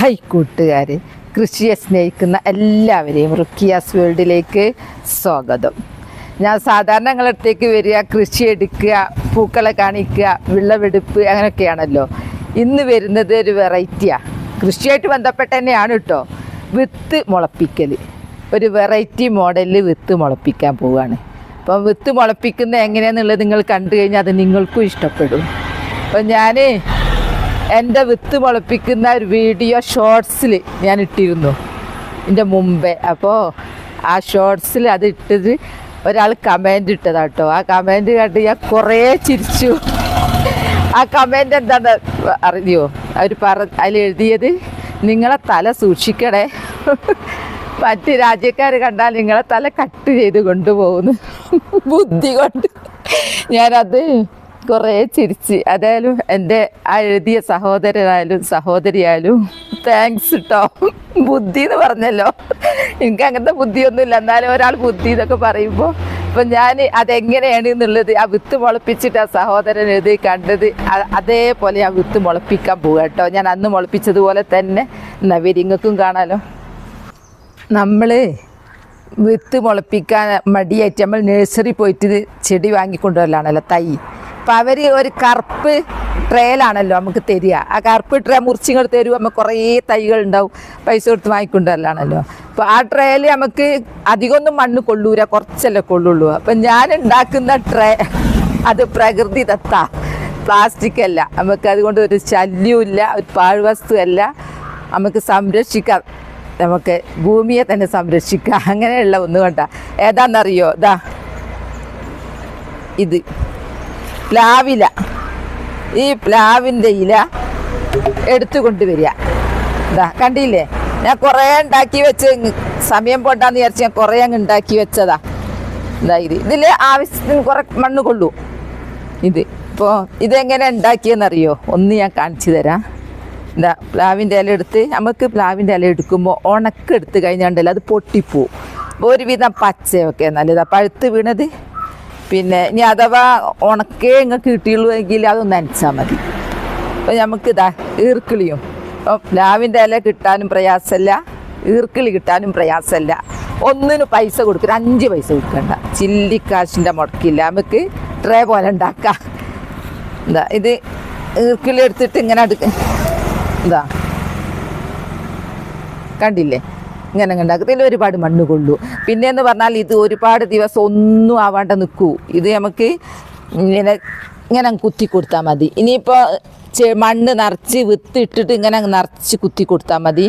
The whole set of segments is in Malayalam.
ഹൈ കൂട്ടുകാർ കൃഷിയെ സ്നേഹിക്കുന്ന എല്ലാവരെയും റുക്കിയാസ് വേൾഡിലേക്ക് സ്വാഗതം. ഞാൻ സാധാരണ ഞങ്ങളടുത്തേക്ക് വരിക കൃഷി എടുക്കുക പൂക്കളെ കാണിക്കുക വിളവെടുപ്പ് അങ്ങനെയൊക്കെയാണല്ലോ. ഇന്ന് വരുന്നത് ഒരു വെറൈറ്റിയാണ് കൃഷിയായിട്ട് ബന്ധപ്പെട്ട തന്നെയാണ് കേട്ടോ. വിത്ത് മുളപ്പിക്കൽ ഒരു വെറൈറ്റി മോഡലിൽ വിത്ത് മുളപ്പിക്കാൻ പോവുകയാണ് അപ്പം വിത്ത് മുളപ്പിക്കുന്ന എങ്ങനെയാണെന്നുള്ളത് നിങ്ങൾ കണ്ടു കഴിഞ്ഞാൽ അത് നിങ്ങൾക്കും ഇഷ്ടപ്പെടും. അപ്പം ഞാൻ എന്റെ വിത്ത് മുളപ്പിക്കുന്ന ഒരു വീഡിയോ ഷോർട്സിൽ ഞാൻ ഇട്ടിരുന്നു. എന്റെ മുമ്പേ. അപ്പോൾ ആ ഷോർട്സിൽ അത് ഇട്ടത് ഒരാൾ കമന്റ് ഇട്ടതാട്ടോ. ആ കമന്റ് കണ്ട് ഞാൻ കുറേ ചിരിച്ചു. ആ കമന്റ് എന്താണ് അറിയോ അവർ പറ അതിലെഴുതിയത് നിങ്ങളെ തല സൂക്ഷിക്കണേ. മറ്റ് രാജ്യക്കാർ കണ്ടാൽ നിങ്ങളെ തല കട്ട് ചെയ്ത് കൊണ്ടുപോകുന്നു. ബുദ്ധി കൊണ്ട്. ഞാനത് കുറേ ചിരിച്ച്. അതായാലും എന്റെ ആ എഴുതിയ സഹോദരനായാലും സഹോദരിയായാലും താങ്ക്സ് കേട്ടോ ബുദ്ധി എന്ന് പറഞ്ഞല്ലോ. എനിക്ക് അങ്ങനത്തെ ബുദ്ധിയൊന്നുമില്ല. എന്നാലും ഒരാൾ ബുദ്ധി എന്നൊക്കെ പറയുമ്പോൾ അപ്പം ഞാൻ അതെങ്ങനെയാണ് എന്നുള്ളത് ആ വിത്ത് മുളപ്പിച്ചിട്ട് ആ സഹോദരൻ എഴുതി കണ്ടത് അതേപോലെ ആ വിത്ത് മുളപ്പിക്കാൻ പോവുക കേട്ടോ. ഞാൻ അന്ന് മുളപ്പിച്ചതുപോലെ തന്നെ എന്നാ വിരിങ്ങക്കും കാണാലോ. നമ്മൾ വിത്ത് മുളപ്പിക്കാൻ മടിയായിട്ട് നമ്മൾ നഴ്സറി പോയിട്ട് ചെടി വാങ്ങിക്കൊണ്ടുവരലാണല്ലോ തൈ. അപ്പം അവർ ഒരു കറുപ്പ് ട്രേലാണല്ലോ നമുക്ക് തരിക. ആ കറുപ്പ് ട്രേ മുറിച്ചിങ്ങൾ തരും. നമുക്ക് കുറേ തൈകൾ ഉണ്ടാവും പൈസ കൊടുത്ത് വാങ്ങിക്കൊണ്ടല്ലാണല്ലോ അപ്പോൾ ആ ട്രേയിൽ നമുക്ക് അധികമൊന്നും മണ്ണ് കൊള്ളൂല. കുറച്ചല്ലേ കൊള്ളുള്ളൂ. അപ്പം ഞാൻ ഉണ്ടാക്കുന്ന ട്രേ അത് പ്രകൃതി തത്ത പ്ലാസ്റ്റിക് അല്ല നമുക്ക് അതുകൊണ്ട് ഒരു ശല്യമില്ല ഒരു പാഴ്വസ്തു അല്ല നമുക്ക് സംരക്ഷിക്കാം. നമുക്ക് ഭൂമിയെ തന്നെ സംരക്ഷിക്കാം. അങ്ങനെയുള്ള ഒന്ന് കണ്ട. ഏതാണെന്നറിയോ ഇതാ ഇത്. പ്ലാവില. ഈ പ്ലാവിന്റെ ഇല എടുത്തു കൊണ്ടുവരിക ഇതാ കണ്ടില്ലേ? ഞാൻ കുറേ ഉണ്ടാക്കി വെച്ച് സമയം പോണ്ടാന്ന് വിചാരിച്ച് ഞാൻ കുറേ അങ്ങ് ഉണ്ടാക്കി വെച്ചതാ. ഇതാ ഇത്. ഇതിൽ ആവശ്യത്തിന് കുറേ മണ്ണ് കൊള്ളൂ. ഇത്. ഇപ്പോൾ ഇതെങ്ങനെ ഉണ്ടാക്കിയെന്നറിയോ? ഒന്ന് ഞാൻ കാണിച്ചു തരാം. എന്താ പ്ലാവിന്റെ ഇല എടുത്ത് നമുക്ക് പ്ലാവിന്റെ ഇല എടുക്കുമ്പോൾ ഉണക്കെടുത്ത് കഴിഞ്ഞാണ്ടല്ലോ അത് പൊട്ടിപ്പോവും. ഒരുവിധം പച്ചയൊക്കെ നല്ലതാണ് പഴുത്ത് വീണത് പിന്നെ ഇനി അഥവാ ഉണക്കേ ഇങ്ങ് കിട്ടിയുള്ളൂ എങ്കിൽ അതൊന്ന് നനച്ചാൽ മതി. അപ്പോൾ നമുക്ക് ഇതാ ഈർക്കിളിയും. അപ്പം പ്ലാവിന്റെ ഇല കിട്ടാനും പ്രയാസമല്ല ഈർക്കിളി കിട്ടാനും പ്രയാസമല്ല ഒന്നിന് പൈസ കൊടുക്കുക അഞ്ച് പൈസ കൊടുക്കണ്ട. ചില്ലിക്കാശിന്റെ മുടക്കില്ല നമുക്ക് ട്രേ പോലെ ഉണ്ടാക്കാം. എന്താ ഇത് ഈർക്കിളി എടുത്തിട്ട് ഇങ്ങനെ അടുക്ക എന്താ? കണ്ടില്ലേ? ഇങ്ങനെ ഉണ്ടാക്കും ഇതിൽ ഒരുപാട് മണ്ണ് കൊള്ളൂ. പിന്നെയെന്ന് പറഞ്ഞാൽ ഇത് ഒരുപാട് ദിവസം ഒന്നും ആവാണ്ട് നിൽക്കൂ ഇത് നമുക്ക് ഇങ്ങനെ ഇങ്ങനെ കുത്തി കൊടുത്താൽ മതി. ഇനിയിപ്പോൾ മണ്ണ് നിറച്ച് വിത്തിട്ടിട്ട് ഇങ്ങനെ നിറച്ച് കുത്തി കൊടുത്താൽ മതി.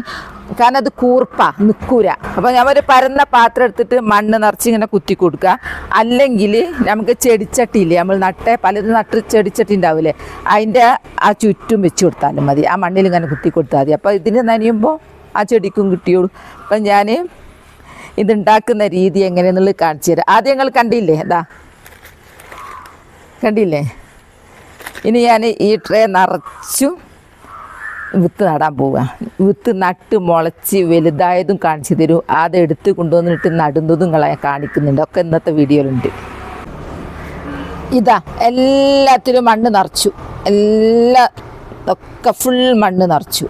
കാരണം അത് കൂർപ്പ നിൽക്കൂല അപ്പോൾ ഞാൻ ഒരു പരന്ന പാത്രം എടുത്തിട്ട് മണ്ണ് നിറച്ച് ഇങ്ങനെ കുത്തി കൊടുക്കുക. അല്ലെങ്കിൽ നമുക്ക് ചെടിച്ചട്ടിയില്ലേ നമ്മൾ നട്ടേ പലതും നട്ട് ചെടിച്ചട്ടി ഉണ്ടാവില്ലേ അതിന്റെ ആ ചുറ്റും വെച്ച് കൊടുത്താലും മതി. ആ മണ്ണിൽ ഇങ്ങനെ കുത്തി കൊടുത്താൽ മതി. അപ്പോൾ ഇതിന് നനയുമ്പോൾ ആ ചെടിക്കും കിട്ടിയോളൂ. അപ്പം ഞാൻ ഇതുണ്ടാക്കുന്ന രീതി എങ്ങനെയെന്നുള്ളത് കാണിച്ചു തരാം. ആദ്യം ഞങ്ങൾ കണ്ടില്ലേ? എന്താ കണ്ടില്ലേ? ഇനി ഞാൻ ഈ ട്രേ നിറച്ചും വിത്ത് നടാൻ പോവുക വിത്ത് നട്ട് മുളച്ച് വലുതായതും കാണിച്ചു തരും. അത് എടുത്ത് കൊണ്ടുവന്നിട്ട് നടുന്നതും നിങ്ങളെ കാണിക്കുന്നുണ്ട്. ഒക്കെ ഇന്നത്തെ വീഡിയോയിലുണ്ട്. ഇതാ എല്ലാത്തിലും മണ്ണ് നിറച്ചു. എല്ലാ ഒക്കെ ഫുൾ മണ്ണ് നിറച്ചു.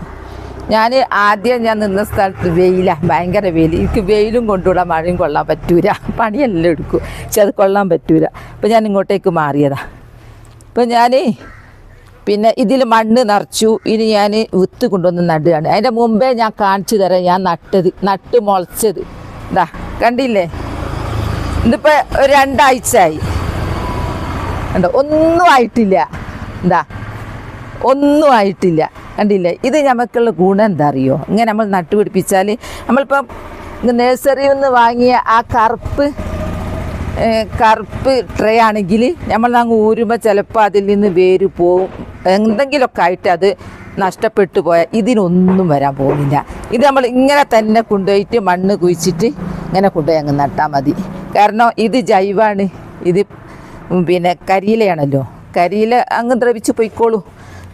ഞാൻ ആദ്യം ഞാൻ നിന്ന സ്ഥലത്ത് വെയിലാണ് ഭയങ്കര വെയിൽ എനിക്ക് വെയിലും കൊണ്ടുവിടാൻ മഴയും കൊള്ളാൻ പറ്റൂല. പണിയെല്ലാം എടുക്കും. പക്ഷെ അത് കൊള്ളാൻ പറ്റൂല. അപ്പം ഞാൻ ഇങ്ങോട്ടേക്ക് മാറിയതാ. അപ്പം ഞാൻ പിന്നെ ഇതിൽ മണ്ണ് നിറച്ചു. ഇനി ഞാൻ വിത്ത് കൊണ്ടുവന്ന് നടുകയാണ്. അതിന്റെ മുമ്പേ ഞാൻ കാണിച്ചു തരാം. ഞാൻ നട്ടത് നട്ട് മുളച്ചത്. ഇതാ കണ്ടില്ലേ? ഇതിപ്പോൾ രണ്ടാഴ്ച ആയി കണ്ടോ? ഒന്നും ആയിട്ടില്ല. എന്താ ഒന്നും ആയിട്ടില്ല. കണ്ടില്ലേ? ഇത് നമുക്കുള്ള ഗുണം എന്താ അറിയോ ഇങ്ങനെ നമ്മൾ നട്ടുപിടിപ്പിച്ചാൽ നമ്മളിപ്പം നഴ്സറിയിൽ നിന്ന് വാങ്ങിയ ആ കറുപ്പ് കറുപ്പ് ട്രേ ആണെങ്കിൽ നമ്മൾ അങ്ങ് ഊരുമ്പോൾ ചിലപ്പോൾ അതിൽ നിന്ന് വേര് പോവും. എന്തെങ്കിലുമൊക്കെ ആയിട്ട് അത് നഷ്ടപ്പെട്ടു പോയാൽ ഇതിനൊന്നും വരാൻ പോകുന്നില്ല. ഇത് നമ്മൾ ഇങ്ങനെ തന്നെ കൊണ്ടുപോയിട്ട് മണ്ണ് കുഴിച്ചിട്ട് ഇങ്ങനെ കൊണ്ടുപോയി അങ്ങ് നട്ടാൽ മതി. കാരണം ഇത് ജൈവാണ്. ഇത് പിന്നെ കരിയിലയാണല്ലോ. കരിയില അങ്ങ് ദ്രവിച്ച് പൊയ്ക്കോളൂ.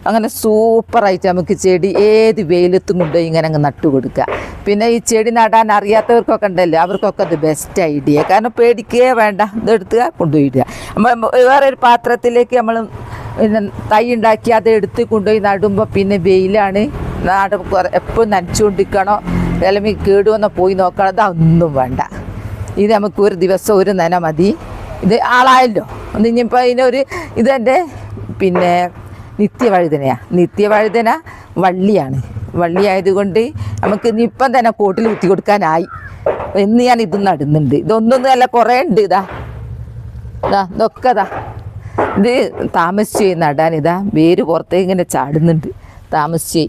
അങ്ങനെ സൂപ്പറായിട്ട് നമുക്ക് ചെടി ഏത് വെയിലത്തും കൊണ്ട് ഇങ്ങനെ അങ്ങ് നട്ടു കൊടുക്കുക. പിന്നെ ഈ ചെടി നടാൻ അറിയാത്തവർക്കൊക്കെ ഉണ്ടല്ലോ അവർക്കൊക്കെ അത് ബെസ്റ്റ് ഐഡിയ കാരണം പേടിക്കേ വേണ്ട ഇതെടുത്തുക കൊണ്ടുപോയിടുക. നമ്മൾ വേറെ ഒരു പാത്രത്തിലേക്ക് നമ്മൾ പിന്നെ തൈ ഉണ്ടാക്കി അത് എടുത്ത് കൊണ്ടുപോയി നടുമ്പോൾ പിന്നെ വെയിലാണ് നാട് എപ്പോഴും നനച്ചുകൊണ്ടിരിക്കണോ അല്ലെങ്കിൽ കേടുവന്ന പോയി നോക്കണം അതൊന്നും വേണ്ട. ഇത് നമുക്ക് ഒരു ദിവസം ഒരു നന മതി. ഇത് ആളായല്ലോ. ഇനിയിപ്പോൾ ഇതിനൊരു ഇതെന്റെ പിന്നെ നിത്യവഴുതനയാണ് നിത്യവഴുതന വള്ളിയാണ്. ആയതുകൊണ്ട് നമുക്ക് ഇനിയിപ്പം തന്നെ കോട്ടിൽ കുത്തി കൊടുക്കാനായി. എന്ന് ഞാൻ ഇത് നടുന്നുണ്ട്. ഇതൊന്നൊന്നും അല്ല കുറേ ഉണ്ട് ഇതാ. ഇതാ ഇതൊക്കെ ഇതാ. ഇത് താമസിച്ച് നടാൻ. ഇതാ വേര് പുറത്തേക്ക് ഇങ്ങനെ ചാടുന്നുണ്ട്. താമസിച്ച്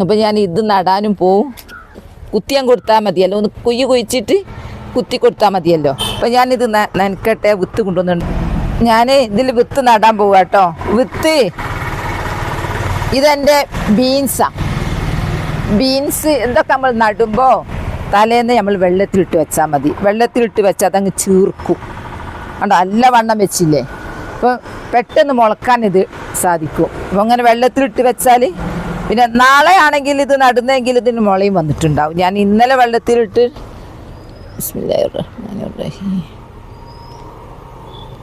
അപ്പം ഞാൻ ഇത് നടാനും പോവും. കുത്തിയാൻ കൊടുത്താൽ മതിയല്ലോ. ഒന്ന് കുയ്യ് കുഴിച്ചിട്ട് കുത്തി കൊടുത്താൽ മതിയല്ലോ. അപ്പം ഞാനിത് നനക്കട്ടെ വിത്ത് കൊണ്ടുവന്നുണ്ട് ഞാൻ ഇതിൽ വിത്ത് നടാൻ പോവാട്ടോ വിത്ത് ഇതെന്റെ ബീൻസാണ് ബീൻസ് എന്തൊക്കെ നമ്മൾ നടുമ്പോൾ തലേന്ന് നമ്മൾ വെള്ളത്തിലിട്ട് വെച്ചാൽ മതി. വെള്ളത്തിലിട്ട് വെച്ചാൽ അതങ്ങ് ചീർക്കും. കണ്ടോ? നല്ല വണ്ണം വെച്ചില്ലേ? അപ്പോൾ പെട്ടെന്ന് മുളക്കാൻ ഇത് സാധിക്കും. അപ്പോൾ അങ്ങനെ വെള്ളത്തിലിട്ട് വെച്ചാൽ പിന്നെ നാളെ ആണെങ്കിൽ ഇത് നടുന്നെങ്കിൽ ഇതിന് മുളയും വന്നിട്ടുണ്ടാവും. ഞാൻ ഇന്നലെ വെള്ളത്തിലിട്ട് ബിസ്മില്ലാഹിർ റഹ്മാനിർ റഹീം.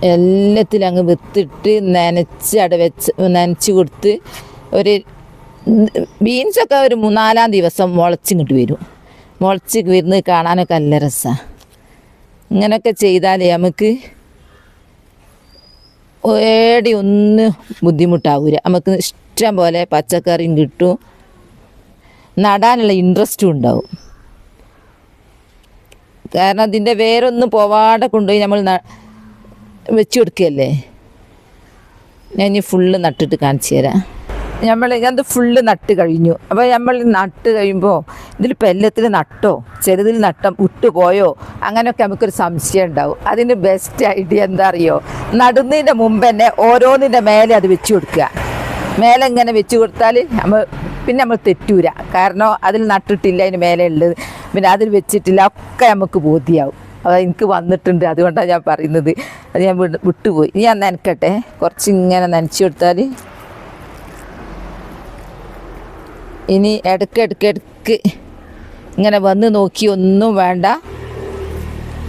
എല്ലാത്തിലും അങ്ങ് വിത്തിട്ട് നനച്ച് അട വെച്ച് നനച്ച് കൊടുത്ത് ഒരു ബീൻസൊക്കെ ഒരു മൂന്നാലാം ദിവസം മുളച്ചിങ്ങോട്ട് വരും. മുളച്ച് വരുന്നത് കാണാനൊക്കെ നല്ല രസമാണ് ഇങ്ങനെയൊക്കെ ചെയ്താലേ നമുക്ക് ഏടി ഒന്നും ബുദ്ധിമുട്ടാവൂല. നമുക്ക് ഇഷ്ടം പോലെ പച്ചക്കറിയും കിട്ടും. നടാനുള്ള ഇൻട്രസ്റ്റും ഉണ്ടാവും. കാരണം അതിന്റെ വേരൊന്നും പോവാതെ കൊണ്ടുപോയി നമ്മൾ വെച്ച് കൊടുക്കുകയല്ലേ ഞാൻ ഇനി ഫുള്ള് നട്ടിട്ട് കാണിച്ചു തരാം. നമ്മൾ അത് ഫുള്ള് നട്ട് കഴിഞ്ഞു. അപ്പോൾ നമ്മൾ നട്ട് കഴിയുമ്പോൾ ഇതിൽ പെല്ലത്തിൽ നട്ടോ ചെറുതിൽ നട്ടം വിട്ടുപോയോ? അങ്ങനെയൊക്കെ നമുക്കൊരു സംശയം ഉണ്ടാവും. അതിന് ബെസ്റ്റ് ഐഡിയ എന്താ അറിയോ? നടുന്നതിന്റെ മുമ്പ് തന്നെ ഓരോന്നിന്റെ മേലെ അത് വെച്ച് കൊടുക്കുക. മേലെ ഇങ്ങനെ വെച്ച് കൊടുത്താൽ നമ്മൾ പിന്നെ നമ്മൾ തെറ്റൂല. കാരണം അതിൽ നട്ടിട്ടില്ല അതിന് മേലെ ഉള്ളത്. പിന്നെ അതിൽ വെച്ചിട്ടില്ല ഒക്കെ നമുക്ക് ബോധ്യമാവും അത് എനിക്ക് വന്നിട്ടുണ്ട്. അതുകൊണ്ടാണ് ഞാൻ പറയുന്നത്. അത് ഞാൻ വിട് വിട്ടുപോയി. ഞാൻ നനക്കട്ടെ. കുറച്ച് ഇങ്ങനെ നനച്ചു കൊടുത്താൽ ഇനി ഇടയ്ക്ക് ഇടയ്ക്ക് ഇടയ്ക്ക് ഇങ്ങനെ വന്ന് നോക്കി ഒന്നും വേണ്ട.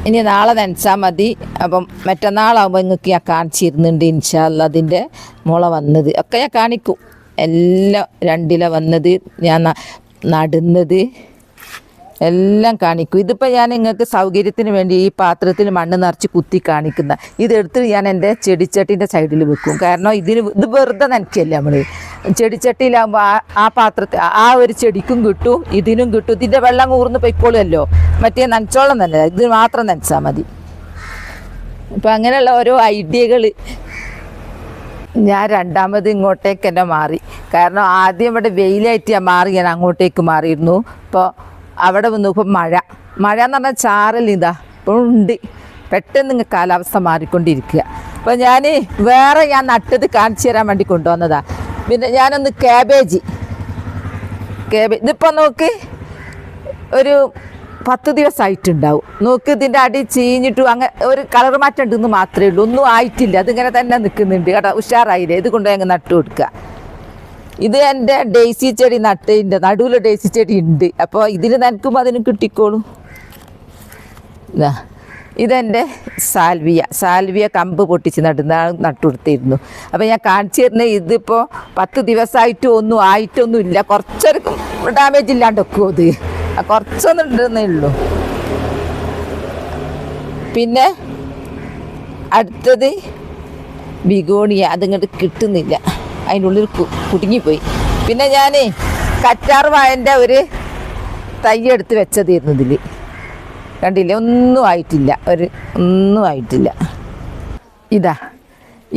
ഇനി നാളെ നനച്ചാൽ മതി. അപ്പം മറ്റന്നാളാകുമ്പോൾ നിങ്ങൾക്ക് ഞാൻ കാണിച്ചിരുന്നുണ്ട് ഇൻഷാല്ല അതിന്റെ മുള വന്നത്. ഒക്കെ ഞാൻ കാണിക്കും. എല്ലാം രണ്ടില വന്നത്. ഞാൻ നടുന്നത്. എല്ലാം കാണിക്കും. ഇതിപ്പോൾ ഞാൻ നിങ്ങൾക്ക് സൗകര്യത്തിന് വേണ്ടി ഈ പാത്രത്തിൽ മണ്ണ് നിറച്ച് കുത്തി കാണിക്കുന്ന ഇതെടുത്ത് ഞാൻ എന്റെ ചെടിച്ചട്ടിന്റെ സൈഡിൽ വെക്കും. കാരണം ഇതിന് ഇത് വെറുതെ നനയ്ക്കല്ല നമ്മൾ ചെടിച്ചട്ടിയിലാകുമ്പോൾ ആ ആ പാത്രത്തിൽ ആ ഒരു ചെടിക്കും കിട്ടും ഇതിനും കിട്ടും. ഇതിന്റെ വെള്ളം ഊർന്ന് പൊയ്ക്കോളുമല്ലോ. മറ്റേ നനച്ചോളം തന്നെ ഇത് മാത്രം നനച്ചാൽ മതി. അപ്പം അങ്ങനെയുള്ള ഓരോ ഐഡിയകൾ ഞാൻ രണ്ടാമത് ഇങ്ങോട്ടേക്ക് തന്നെ മാറി. കാരണം ആദ്യം ഇവിടെ വെയിലായിട്ട് ഞാൻ മാറി ഞാൻ അങ്ങോട്ടേക്ക് മാറിയിരുന്നു. ഇപ്പോൾ അവിടെ വന്നു. ഇപ്പം മഴ. മഴ എന്ന് പറഞ്ഞാൽ ചാറൽ ഇതാ ഇപ്പോഴും ഉണ്ട്. പെട്ടെന്ന് ഇങ്ങ് കാലാവസ്ഥ മാറിക്കൊണ്ടിരിക്കുക. അപ്പോൾ ഞാൻ വേറെ ഞാൻ നട്ടത് കാണിച്ചു തരാൻ വേണ്ടി കൊണ്ടുവന്നതാ. പിന്നെ ഞാനൊന്ന് ക്യാബേജ് ക്യാബേജ് ഇതിപ്പോൾ നോക്ക് ഒരു പത്ത് ദിവസമായിട്ടുണ്ടാവും. നോക്ക് ഇതിന്റെ അടി ചീഞ്ഞിട്ടും അങ്ങനെ ഒരു കളർ മാറ്റം ഉണ്ടെന്ന് മാത്രമേ ഉള്ളൂ. ഒന്നും ആയിട്ടില്ല. അതിങ്ങനെ തന്നെ നിൽക്കുന്നുണ്ട്. കേട്ടോ ഉഷാറായില്ലേ? ഇത് കൊണ്ടുപോയി അങ്ങ് നട്ടു കൊടുക്കുക. ഇത് എന്റെ ഡേസി ചെടി നട്ടതിന്റെ നടുവിൽ ഡേസി ചെടി ഉണ്ട്. അപ്പോൾ ഇതിന് നനക്കും അതിന് കിട്ടിക്കോളും. ഇതാ ഇതെന്റെ സാൽവിയ സാൽവിയ കമ്പ് പൊട്ടിച്ച് നടുന്ന നട്ടുകൊടുത്തിരുന്നു. അപ്പോൾ ഞാൻ കാണിച്ചു തരുന്ന ഇതിപ്പോൾ പത്ത് ദിവസമായിട്ടും ഒന്നും ആയിട്ടൊന്നും ഇല്ല. കുറച്ചൊരു ഡാമേജ് ഇല്ലാണ്ട് വെക്കുമോ കുറച്ചൊന്നും ഉണ്ടെന്നേ ഉള്ളൂ. പിന്നെ അടുത്തത് ബിഗോണിയ അതിങ്ങോട്ട് കിട്ടുന്നില്ല. അതിന്റെ ഉള്ളിൽ കുടുങ്ങിപ്പോയി. പിന്നെ ഞാൻ കറ്റാർ വായന്റെ ഒരു തൈ എടുത്ത് വെച്ചതായിരുന്നു ഇതിൽ കണ്ടില്ലേ? ഒന്നും ആയിട്ടില്ല. ഒരു ഒന്നും ആയിട്ടില്ല. ഇതാ.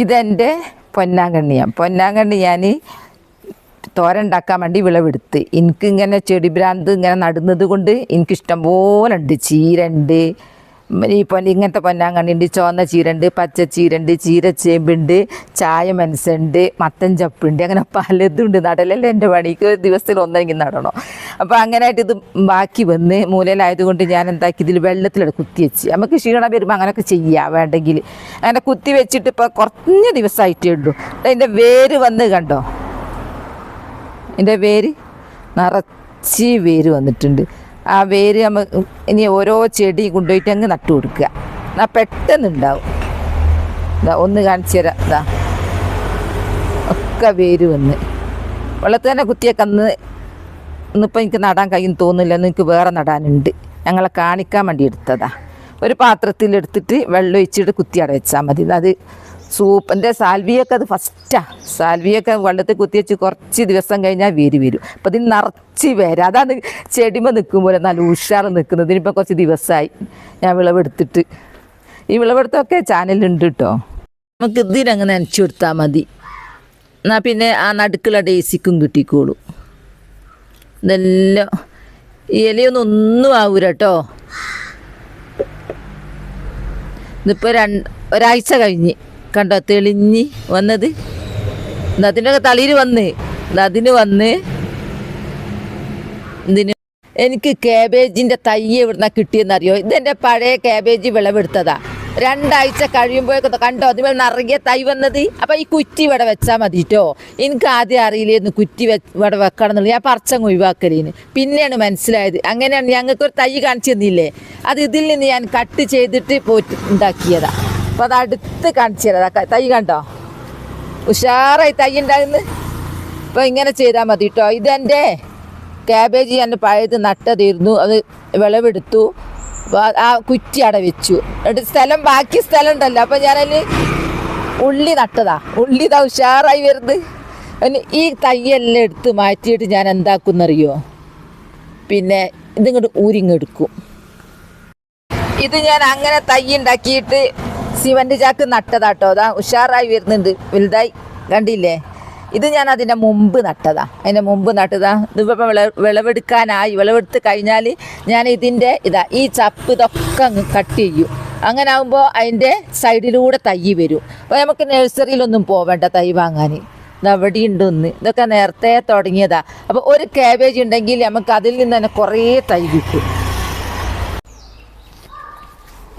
ഇതെന്റെ പൊന്നാങ്കണ്ണിയാണ് പൊന്നാങ്കണ്ണി ഞാൻ തോര ഉണ്ടാക്കാൻ വേണ്ടി വിളവെടുത്ത്. എനിക്ക് ഇങ്ങനെ ചെടി ഭ്രാന്ത് ഇങ്ങനെ നടുന്നത് കൊണ്ട് എനിക്കിഷ്ടം പോലെ ഉണ്ട്. ചീര ഉണ്ട് ഈ പൊന്ന ഇങ്ങനത്തെ പൊന്നാങ്കണ്ണിയുണ്ട് ചുവന്ന ചീരണ്ട് പച്ച ചീരണ്ട് ചീരച്ചേമ്പുണ്ട് ചായ മനസ്സുണ്ട് മത്തൻ ചപ്പുണ്ട് അങ്ങനെ പലതും ഉണ്ട് നടലല്ലേ എന്റെ പണിക്ക് ദിവസത്തിൽ ഒന്നെങ്കിൽ നടണം. അപ്പോൾ അങ്ങനെയായിട്ട് ഇത് ബാക്കി വന്ന് മൂലയിലായതുകൊണ്ട് ഞാൻ എന്താക്കി ഇതിൽ വെള്ളത്തിലെടുത്ത് കുത്തി വെച്ച്. നമുക്ക് ക്ഷീണം വരുമ്പോൾ അങ്ങനെയൊക്കെ ചെയ്യാം വേണ്ടെങ്കിൽ. അങ്ങനെ കുത്തി വെച്ചിട്ട് ഇപ്പോൾ കുറഞ്ഞ ദിവസമായിട്ടേ ഉള്ളൂ. അതിന്റെ വേര് വന്ന് കണ്ടോ? എന്റെ വേര് നിറച്ച് വേര് വന്നിട്ടുണ്ട്. ആ വേര് നമ്മൾ ഇനി ഓരോ ചെടി കൊണ്ടുപോയിട്ട് അങ്ങ് നട്ടു കൊടുക്കുക. എന്നാൽ പെട്ടെന്ന് ഉണ്ടാവും ഇതാ ഒന്ന് കാണിച്ചു തരാം. ഇതാ ഒക്കെ വേര് വന്ന്. വെള്ളത്തിൽ തന്നെ കുത്തിയൊക്കെ അന്ന് ഇന്നിപ്പോൾ എനിക്ക് നടാൻ കഴിയും തോന്നില്ല എനിക്ക് വേറെ നടാനുണ്ട്. ഞങ്ങളെ കാണിക്കാൻ വേണ്ടി എടുത്തതാ. ഒരു പാത്രത്തിൽ എടുത്തിട്ട് വെള്ളം ഒഴിച്ചിട്ട് കുത്തി അടവെച്ചാൽ മതി. അത് സൂപ്പ് എന്റെ സാൽവിയൊക്കെ അത് ഫസ്റ്റാ സാൽവിയൊക്കെ വെള്ളത്തിൽ കുത്തി വെച്ച് കുറച്ച് ദിവസം കഴിഞ്ഞാൽ വേര് വരും. അപ്പം അതിന് നിറച്ച് വേര്. അതാണ് ചെടിമ നിൽക്കുമ്പോൾ നല്ല ഉഷാറ് നിൽക്കുന്നത്. ഇനിയിപ്പോൾ കുറച്ച് ദിവസമായി ഞാൻ വിളവെടുത്തിട്ട്. ഈ വിളവെടുത്തൊക്കെ ചാനലുണ്ട് കേട്ടോ നമുക്ക് ഇതിനങ്ങ് നനച്ചു കൊടുത്താൽ മതി. എന്നാൽ പിന്നെ ആ നടുക്കുള്ള ഡേസിക്കും കിട്ടിക്കോളൂ. ഈ ഇലയൊന്നും ഒന്നും ആവൂല കേട്ടോ ഇതിപ്പോൾ രണ്ട് ഒരാഴ്ച കഴിഞ്ഞ്. കണ്ടോ തെളിഞ്ഞ് വന്നത്? അതിന്റെ തളിയിൽ വന്ന്. അതിന് വന്ന്. ഇതിന് എനിക്ക് കാബേജിന്റെ തൈ എവിടുന്ന കിട്ടിയെന്നറിയോ? ഇതെന്റെ പഴയ കാബേജ് വിളവെടുത്തതാ. രണ്ടാഴ്ച കഴിയുമ്പോഴേക്കൊന്ന് കണ്ടോ അതിന് നിറയെ തൈ വന്നത്? അപ്പം ഈ കുറ്റി ഇവിടെ വെച്ചാൽ മതി കേട്ടോ എനിക്ക് ആദ്യം അറിയില്ലായിരുന്നു കുറ്റി വെ ഇവിടെ വെക്കണം എന്നുള്ളത്. ഞാൻ പറിച്ചങ്ങ് ഒഴിവാക്കലിന്. പിന്നെയാണ് മനസ്സിലായത്. അങ്ങനെയാണ് ഞങ്ങൾക്കൊരു തൈ കാണിച്ചു തന്നില്ലേ? അത് ഇതിൽ നിന്ന് ഞാൻ കട്ട് ചെയ്തിട്ട് പോയിട്ട് ഉണ്ടാക്കിയതാ. അപ്പോൾ അത് അടുത്ത് കാണിച്ചു തരാം തൈ കണ്ടോ? ഉഷാറായി തൈ ഉണ്ടായിരുന്നു അപ്പോൾ ഇങ്ങനെ ചെയ്താൽ മതി കേട്ടോ ഇതെന്റെ ക്യാബേജ് ഞാൻ പഴയത് നട്ടതിരുന്നു അത് വിളവെടുത്തു. അപ്പോൾ ആ കുറ്റി അവിടെ വെച്ചു. എന്നിട്ട് സ്ഥലം ബാക്കി സ്ഥലം ഉണ്ടല്ലോ അപ്പം ഞാനതിൽ ഉള്ളി നട്ടതാ. ഉള്ളി ഇതാ ഉഷാറായി വരുന്നത്. ഈ തയ്യെല്ലാം എടുത്ത് മാറ്റിയിട്ട് ഞാൻ എന്താക്കുന്നറിയോ പിന്നെ ഇതിങ്ങോട്ട് ഊരിങ്ങെടുക്കും ഇത് ഞാൻ അങ്ങനെ തൈ ഉണ്ടാക്കിയിട്ട് സിമന്റ് ചാക്ക് നട്ടതാട്ടോ. അതാ ഉഷാറായി വരുന്നുണ്ട്. വലുതായി കണ്ടില്ലേ? ഇത് ഞാൻ അതിന്റെ മുമ്പ് നട്ടതാ. അതിന്റെ മുമ്പ് നട്ടതാ. ഇതിപ്പോൾ വിള വിളവെടുക്കാനായി. വിളവെടുത്ത് കഴിഞ്ഞാൽ ഞാൻ ഇതിന്റെ ഇതാ ഈ ചപ്പ് ഇതൊക്കെ അങ്ങ് കട്ട് ചെയ്യും. അങ്ങനെ ആകുമ്പോൾ അതിന്റെ സൈഡിലൂടെ തൈ വരും. അപ്പോൾ നമുക്ക് നഴ്സറിയിലൊന്നും പോവേണ്ട തൈ വാങ്ങാൻ അവിടെ ഉണ്ട് ഒന്ന് ഇതൊക്കെ നേരത്തെ തുടങ്ങിയതാ. അപ്പോൾ ഒരു കാബേജ് ഉണ്ടെങ്കിൽ നമുക്ക് അതിൽ നിന്ന് തന്നെ കുറേ തൈ കിട്ടും.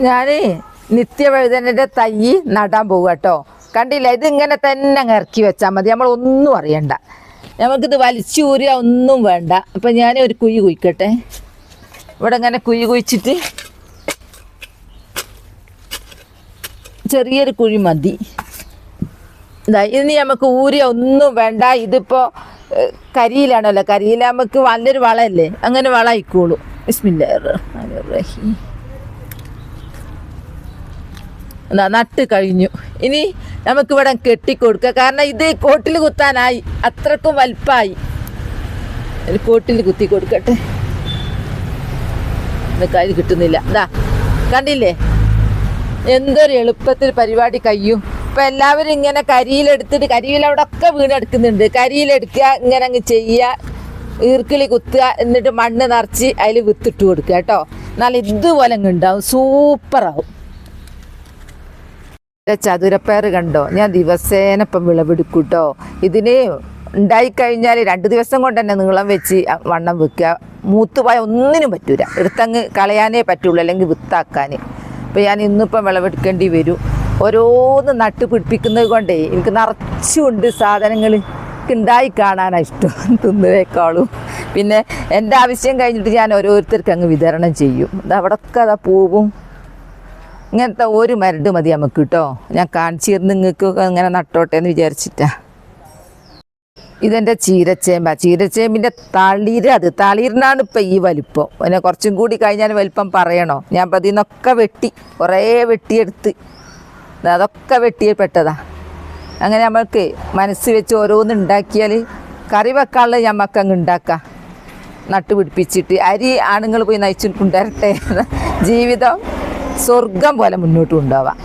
ഞാൻ നിത്യവഴുതനന്റെ തൈ നടാൻ പോവുക കേട്ടോ. കണ്ടില്ല? ഇത് ഇങ്ങനെ തന്നെ അങ്ങ് ഇറക്കി വെച്ചാൽ മതി. നമ്മൾ ഒന്നും അറിയണ്ട. നമുക്കിത് വലിച്ചൂരിയ ഒന്നും വേണ്ട. അപ്പം ഞാൻ ഒരു കുഴി കുഴിക്കട്ടെ. ഇവിടെ ഇങ്ങനെ കുഴി കുഴിച്ചിട്ട് ചെറിയൊരു കുഴി മതി. ഇതാ ഇനി നമുക്ക് ഊരിയ ഒന്നും വേണ്ട. ഇതിപ്പോൾ കരിയിലാണല്ലോ. കരിയില നമുക്ക് നല്ലൊരു വളമല്ലേ അങ്ങനെ വള ആയിക്കോളൂ. ബിസ്മില്ലാഹിർ എന്താ നട്ട് കഴിഞ്ഞു. ഇനി നമുക്കിവിടെ കെട്ടിക്കൊടുക്കുക കാരണം ഇത് കോട്ടിൽ കുത്താനായി. അത്രക്കും വലുപ്പമായി കോട്ടിൽ കുത്തി കൊടുക്കട്ടെ. കയ്യിൽ കിട്ടുന്നില്ല. ഇതാ കണ്ടില്ലേ? എന്തൊരു എളുപ്പത്തിൽ പരിപാടി കഴിയും ഇപ്പം എല്ലാവരും ഇങ്ങനെ കരിയിലെടുത്തിട്ട് കരിയിൽ അവിടെ ഒക്കെ വീണെടുക്കുന്നുണ്ട്. കരിയിലെടുക്കുക ഇങ്ങനെ അങ്ങ് ചെയ്യുക ഈർക്കിളി കുത്തുക എന്നിട്ട് മണ്ണ് നിറച്ച് അതിൽ വിത്തിട്ട് കൊടുക്കുക കേട്ടോ. എന്നാൽ ഇതുപോലെ അങ്ങ് ഉണ്ടാവും. സൂപ്പറാവും. ചതുരപ്പയർ കണ്ടോ? ഞാൻ ദിവസേന ഇപ്പം വിളവെടുക്കും കേട്ടോ ഇതിന് ഉണ്ടായിക്കഴിഞ്ഞാൽ രണ്ട് ദിവസം കൊണ്ട് തന്നെ നീളം വെച്ച് വണ്ണം വെക്കുക. മൂത്തുപോയ ഒന്നിനും പറ്റൂല. എടുത്തങ്ങ് കളയാനേ പറ്റുള്ളൂ അല്ലെങ്കിൽ വിത്താക്കാൻ ഇപ്പം ഞാൻ ഇന്നിപ്പം വിളവെടുക്കേണ്ടി വരും. ഓരോന്ന് നട്ട് പിടിപ്പിക്കുന്നത് കൊണ്ടേ എനിക്ക് നിറച്ചുണ്ട് സാധനങ്ങൾ ഉണ്ടായി കാണാനാണ് ഇഷ്ടം. തിന്നുവേക്കാളും പിന്നെ എന്റെ ആവശ്യം കഴിഞ്ഞിട്ട് ഞാൻ ഓരോരുത്തർക്ക് അങ്ങ് വിതരണം ചെയ്യും. അവിടെ ഒക്കെ അതാ പൂവും. ഇങ്ങനത്തെ ഒരു മരട് മതി നമുക്ക് കേട്ടോ ഞാൻ കാണിച്ചു നിങ്ങൾക്ക് ഇങ്ങനെ നട്ടോട്ടെ എന്ന് വിചാരിച്ചിട്ടാ. ഇതെന്റെ ചീരച്ചേമ്പ. ചീരച്ചേമ്പിന്റെ തളിര് അത്. തളിരിനാണ് ഇപ്പം ഈ വലിപ്പം. പിന്നെ കുറച്ചും കൂടി കഴിഞ്ഞാൽ വലിപ്പം പറയണോ? ഞാൻ അപ്പം ഇതിന്നൊക്കെ വെട്ടി കുറേ വെട്ടിയെടുത്ത്. അതൊക്കെ വെട്ടിയപ്പെട്ടതാ. അങ്ങനെ നമ്മൾക്ക് മനസ്സ് വെച്ച് ഓരോന്ന് ഉണ്ടാക്കിയാൽ കറി വെക്കാനുള്ളത് ഞമ്മക്ക് അങ്ങ് ഉണ്ടാക്കാം. നട്ടുപിടിപ്പിച്ചിട്ട്. അരി ആണുങ്ങൾ പോയി നയിച്ചിട്ട് കൊണ്ടുവരട്ടെ ജീവിതം സ്വർഗം പോലെ മുന്നോട്ട് കൊണ്ടുപോവാം.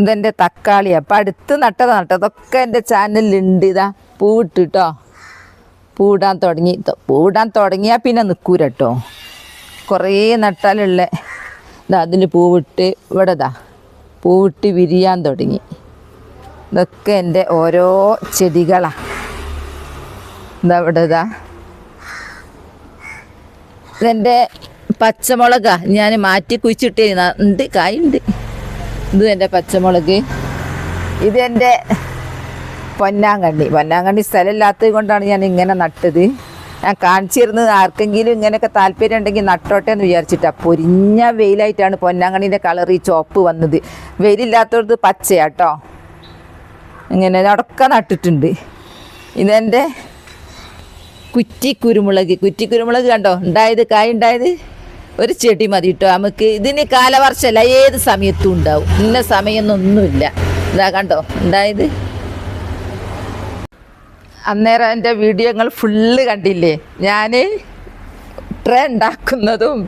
ഇതെന്റെ തക്കാളി. അപ്പം അടുത്ത് നട്ടത് നട്ടതൊക്കെ എന്റെ ചാനലിലുണ്ട്. ഇതാ പൂവിട്ട് പൂവിടാൻ തുടങ്ങി. പൂടാൻ തുടങ്ങിയാൽ പിന്നെ നിൽക്കൂല കേട്ടോ കുറേ നട്ടാലുള്ള ഇതാ അതിൽ പൂവിട്ട് ഇവിടെ ഇതാ പൂവിട്ട് വിരിയാൻ തുടങ്ങി. ഇതൊക്കെ എന്റെ ഓരോ ചെടികളാണ് ഇതാ ഇവിടെ ഇതാ. ഇതെന്റെ പച്ചമുളകാ. ഞാൻ മാറ്റി കുഴിച്ചിട്ടേ ഉണ്ട് കായുണ്ട്. ഇത് എന്റെ പച്ചമുളക്. ഇത് എന്റെ പൊന്നാങ്കണ്ണി. പൊന്നാങ്കണ്ണി സ്ഥലമില്ലാത്തത് കൊണ്ടാണ് ഞാൻ ഇങ്ങനെ നട്ടത്. ഞാൻ കാണിച്ചിരുന്നത് ആർക്കെങ്കിലും ഇങ്ങനെയൊക്കെ താല്പര്യം ഉണ്ടെങ്കിൽ നട്ടോട്ടെ എന്ന് വിചാരിച്ചിട്ടാണ് പൊരിഞ്ഞ വെയിലായിട്ടാണ് പൊന്നാങ്കണ്ണീന്റെ കളർ ഈ ചോപ്പ് വന്നത്. വെയിലില്ലാത്തത് പച്ചയാട്ടോ ഇങ്ങനെ അടക്ക നട്ടിട്ടുണ്ട്. ഇതെന്റെ കുറ്റി കുരുമുളക്. കുറ്റി കുരുമുളക് കണ്ടോ? ഉണ്ടായത് കായ് ഉണ്ടായത്? ഒരു ചെടി മതി കേട്ടോ നമുക്ക് ഇതിന് കാലവർഷമല്ല ഏത് സമയത്തും ഉണ്ടാവും. ഇന്ന സമയമൊന്നൊന്നുമില്ല ഇതാ കണ്ടോ? ഉണ്ടായത് അന്നേരം എന്റെ വീഡിയോകൾ ഫുള്ള് കണ്ടില്ലേ? ഞാൻ ട്രേ ഉണ്ടാക്കുന്നതും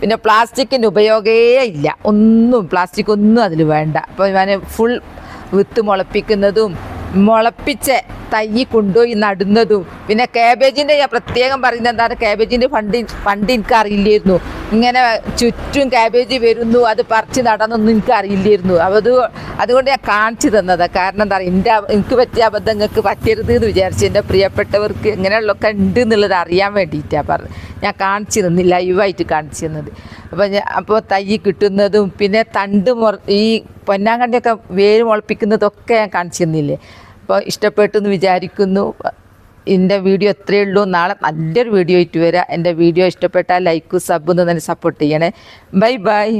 പിന്നെ പ്ലാസ്റ്റിക്കിന്റെ ഉപയോഗേ ഇല്ല. ഒന്നും പ്ലാസ്റ്റിക് ഒന്നും അതിൽ വേണ്ട. അപ്പോൾ ഞാൻ ഫുൾ വിത്ത് മുളപ്പിക്കുന്നതും മുളപ്പിച്ച തൈ കൊണ്ടുപോയി നടുന്നതും. പിന്നെ കാബേജിന്റെ ഞാൻ പ്രത്യേകം പറയുന്നത് എന്താണ്? കാബേജിന്റെ ഫണ്ട് ഫണ്ട് എനിക്ക് അറിയില്ലായിരുന്നു ഇങ്ങനെ ചുറ്റും കാബേജ് വരുന്നു അത് പറിച്ച് നടന്നൊന്നും എനിക്ക് അറിയില്ലായിരുന്നു അത് അതുകൊണ്ട് ഞാൻ കാണിച്ചു തന്നതാണ് കാരണം എന്താ പറയുക എന്റെ എനിക്ക് പറ്റിയ അബദ്ധം നിങ്ങൾക്ക് പറ്റരുത് എന്ന് വിചാരിച്ചു എന്റെ പ്രിയപ്പെട്ടവർക്ക് ഇങ്ങനെയുള്ളതൊക്കെ ഉണ്ട് എന്നുള്ളത് അറിയാൻ വേണ്ടിയിട്ടാണ് പറഞ്ഞത് ഞാൻ കാണിച്ചു തന്നു ലൈവായിട്ട് കാണിച്ചു തന്നത്. അപ്പോൾ ഞാൻ അപ്പോൾ തൈ കിട്ടുന്നതും പിന്നെ തണ്ട് മുറ ഈ പൊന്നാങ്കണ്ടിയൊക്കെ വേര് മുളപ്പിക്കുന്നതൊക്കെ ഞാൻ കാണിച്ചു തന്നില്ലേ? അപ്പോൾ ഇഷ്ടപ്പെട്ടു എന്ന് വിചാരിക്കുന്നു. എന്റെ വീഡിയോ എത്രയേ ഉള്ളൂ. നാളെ നല്ലൊരു വീഡിയോ ആയിട്ട് വരാം. എന്റെ വീഡിയോ ഇഷ്ടപ്പെട്ടാൽ ലൈക്കും സബ്ബും തന്നെ സപ്പോർട്ട് ചെയ്യണേ. Bye bye